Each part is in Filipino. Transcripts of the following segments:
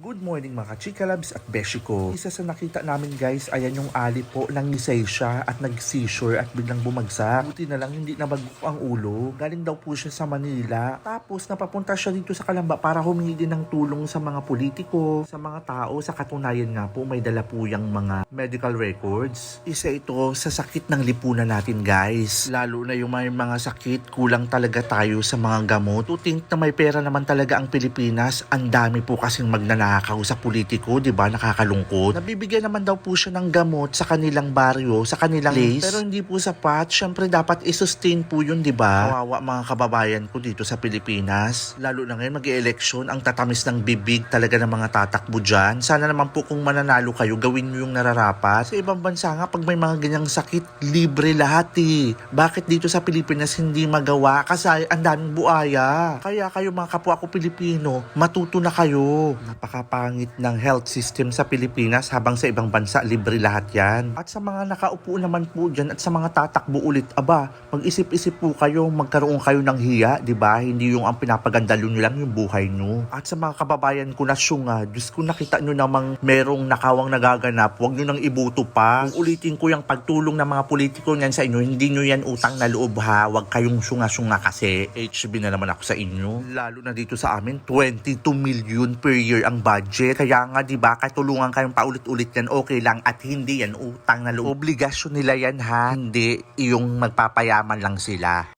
Good morning mga chikalabs at beshiko. Isa sa nakita namin guys, ayan yung ali po, nangisay siya at nag-seizure at biglang bumagsak. Buti na lang hindi nabagok ang ulo. Galing daw po siya sa Manila. Tapos napapunta siya dito sa Kalamba para humingi din ng tulong sa mga politiko, sa mga tao. Sa katunayan nga po, may dala po yung mga medical records. Isa ito sa sakit ng lipunan natin guys. Lalo na yung may mga sakit, kulang talaga tayo sa mga gamot. To think na may pera naman talaga ang Pilipinas, ang dami po kasing magnanakaw sa politiko, di ba? Nakakalungkot. Nabibigyan naman daw po siya ng gamot sa kanilang baryo, sa kanilang place. Pero hindi po sapat. Siyempre dapat i-sustain po yun, di ba? Kawawa mga kababayan ko dito sa Pilipinas. Lalo na ngayon mag-election, ang tatamis ng bibig talaga ng mga tatakbo dyan. Sana naman po kung mananalo kayo, gawin nyo yung nararapat. Sa ibang bansa nga, pag may mga ganyang sakit, libre lahat eh. Bakit dito sa Pilipinas hindi magawa? Kasi ang daming buaya. Kaya kayo mga kapwa ko Pilipino, matuto na kayo. Napakapangit ng health system sa Pilipinas habang sa ibang bansa, libre lahat yan. At sa mga nakaupo naman po dyan at sa mga tatakbo ulit, aba, mag-isip-isip po kayo, magkaroon kayo ng hiya, di ba? Hindi yung ang pinapagandalo nyo lang yung buhay nyo. At sa mga kababayan ko na syunga, Diyos ko nakita nyo namang merong nakawang nagaganap, huwag nyo nang ibuto pa. Kung ulitin ko yung pagtulong ng mga politiko niyan sa inyo, hindi nyo yan utang na loob ha, huwag kayong syunga-syunga kasi HB na naman ako sa inyo. Lalo na dito sa amin, 22 million per year ang budget. Kaya nga, di ba, katulungan kayong paulit-ulit yan, okay lang. At hindi yan utang na loob. Obligasyon nila yan ha, hindi yung magpapayaman lang sila.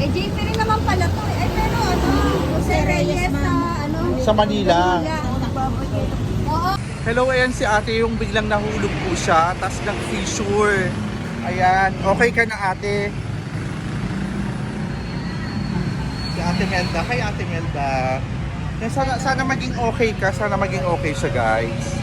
Eh, JP rin naman pala to. Eh, pero ano, Jose Reyes na ano. Sa Manila. Oo. Hello, ayan si ate yung biglang nahulog po siya, tapos nag-fissure. Ayan, okay ka na ate? Si ate Melda, kay ate Melda. Sana, sana maging okay ka, sana maging okay siya guys.